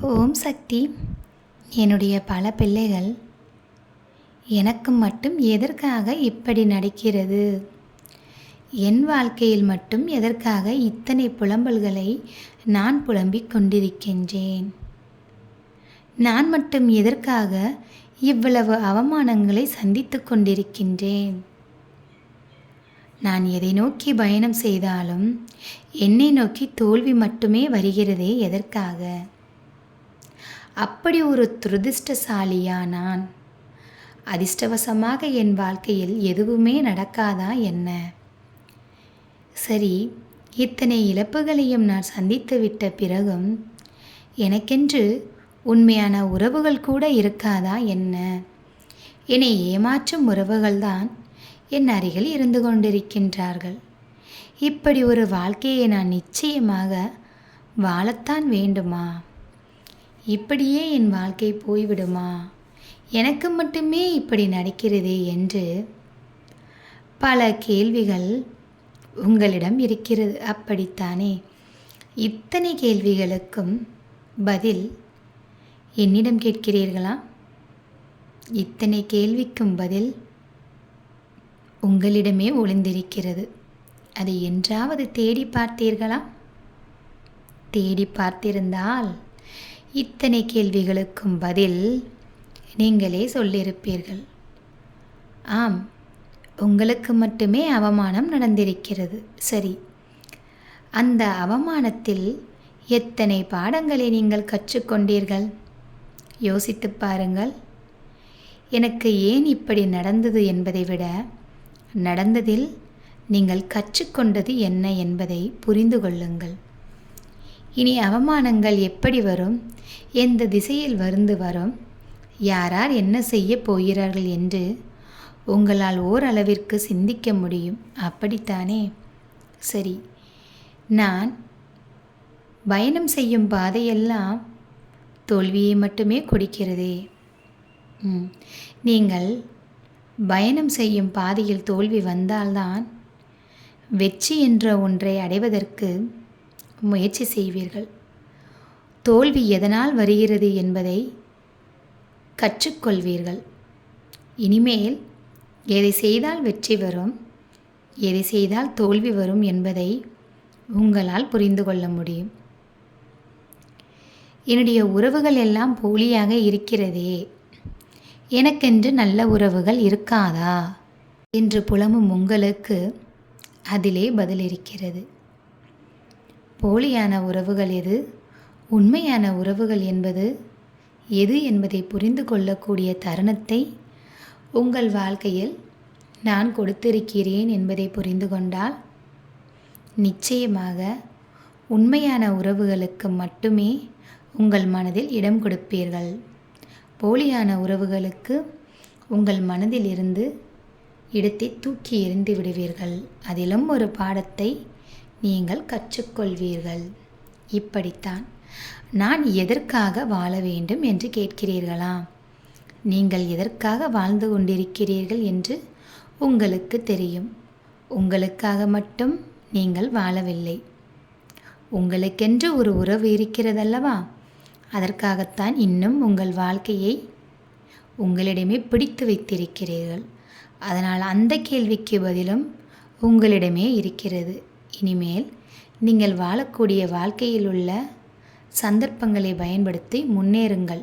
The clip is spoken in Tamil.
ஓம் சக்தி. என்னுடைய பல பிள்ளைகள் எனக்கு மட்டும் எதற்காக இப்படி நடக்கிறது? என் வாழ்க்கையில் மட்டும் எதற்காக இத்தனை புலம்பல்களை நான் புலம்பிக் கொண்டிருக்கின்றேன்? நான் மட்டும் எதற்காக இவ்வளவு அவமானங்களை சந்தித்து கொண்டிருக்கின்றேன்? நான் எதை நோக்கி பயணம் செய்தாலும் என்னை நோக்கி தோல்வி மட்டுமே வருகிறதே எதற்காக? அப்படி ஒரு துரதிர்ஷ்டசாலியா நான் அதிர்ஷ்டவசமாக என் வாழ்க்கையில் எதுவுமே நடக்காதா என்ன? சரி இத்தனை இழப்புகளையும் நான் சந்தித்து விட்ட பிறகும் எனக்கென்று உண்மையான உறவுகள் கூட இருக்காதா என்ன? என்னை ஏமாற்றும் உறவுகள்தான் என் அருகில் இருந்து கொண்டிருக்கின்றார்கள். இப்படி ஒரு வாழ்க்கையை நான் நிச்சயமாக வாழத்தான் வேண்டுமா? இப்படியே என் வாழ்க்கை போய்விடுமா? எனக்கு மட்டுமே இப்படி நடக்கிறதே என்று பல கேள்விகள் உங்களிடம் இருக்கிறது. அப்படித்தானே? இத்தனை கேள்விகளுக்கும் பதில் என்னிடம் கேட்கிறீர்களா? இத்தனை கேள்விக்கும் பதில் உங்களிடமே ஒளிந்திருக்கிறது. அதை என்றாவது தேடி பார்த்தீர்களா? தேடி பார்த்திருந்தால் இத்தனை கேள்விகளுக்கும் பதில் நீங்களே சொல்லியிருப்பீர்கள். ஆம் உங்களுக்கு மட்டுமே அவமானம் நடந்திருக்கிறது. சரி அந்த அவமானத்தில் எத்தனை பாடங்களை நீங்கள் கற்றுக்கொண்டீர்கள்? யோசித்து பாருங்கள். எனக்கு ஏன் இப்படி நடந்தது என்பதை விட நடந்ததில் நீங்கள் கற்றுக்கொண்டது என்ன என்பதை புரிந்து கொள்ளுங்கள். இனி அவமானங்கள் எப்படி வரும்? எந்த திசையில் வருந்து வரும்? யாரார் என்ன செய்ய போகிறார்கள் என்று உங்களால் ஓரளவிற்கு சிந்திக்க முடியும். அப்படித்தானே? சரி நான் பயணம் செய்யும் பாதையெல்லாம் தோல்வியை மட்டுமே கொடுக்கிறதே. நீங்கள் பயணம் செய்யும் பாதையில் தோல்வி வந்தால்தான் வெற்றி என்ற ஒன்றை அடைவதற்கு முயற்சி செய்வீர்கள். தோல்வி எதனால் வருகிறது என்பதை கற்றுக்கொள்வீர்கள். இனிமேல் எதை செய்தால் வெற்றி வரும் எதை செய்தால் தோல்வி வரும் என்பதை உங்களால் புரிந்து கொள்ள முடியும். என்னுடைய உறவுகள் எல்லாம் போலியாக இருக்கிறதே. எனக்கென்று நல்ல உறவுகள் இருக்காதா? என்று புலமும் உங்களுக்கு அதிலே பதில் இருக்கிறது. போலியான உறவுகள் எது? உண்மையான உறவுகள் என்பது எது என்பதை புரிந்து கொள்ளக்கூடிய தருணத்தை உங்கள் வாழ்க்கையில் நான் கொடுத்திருக்கிறேன் என்பதை புரிந்து கொண்டால் நிச்சயமாக உண்மையான உறவுகளுக்கு மட்டுமே உங்கள் மனதில் இடம் கொடுப்பீர்கள். போலியான உறவுகளுக்கு உங்கள் மனதில் இருந்து இடத்தை தூக்கி எறிந்து விடுவீர்கள். அதிலும் ஒரு பாடத்தை நீங்கள் கற்றுக்கொள்வீர்கள். இப்படித்தான் நான் எதற்காக வாழ வேண்டும் என்று கேட்கிறீர்களா? நீங்கள் எதற்காக வாழ்ந்து கொண்டிருக்கிறீர்கள் என்று உங்களுக்கு தெரியும். உங்களுக்காக மட்டும் நீங்கள் வாழவில்லை. உங்களுக்கென்று ஒரு உறவு இருக்கிறதல்லவா? அதற்காகத்தான் இன்னும் உங்கள் வாழ்க்கையை உங்களிடமே பிடித்து வைத்திருக்கிறீர்கள். அதனால் அந்த கேள்விக்கு பதிலும் உங்களிடமே இருக்கிறது. இனிமேல் நீங்கள் வாழக்கூடிய வாழ்க்கையில் உள்ள சந்தர்ப்பங்களை பயன்படுத்தி முன்னேறுங்கள்.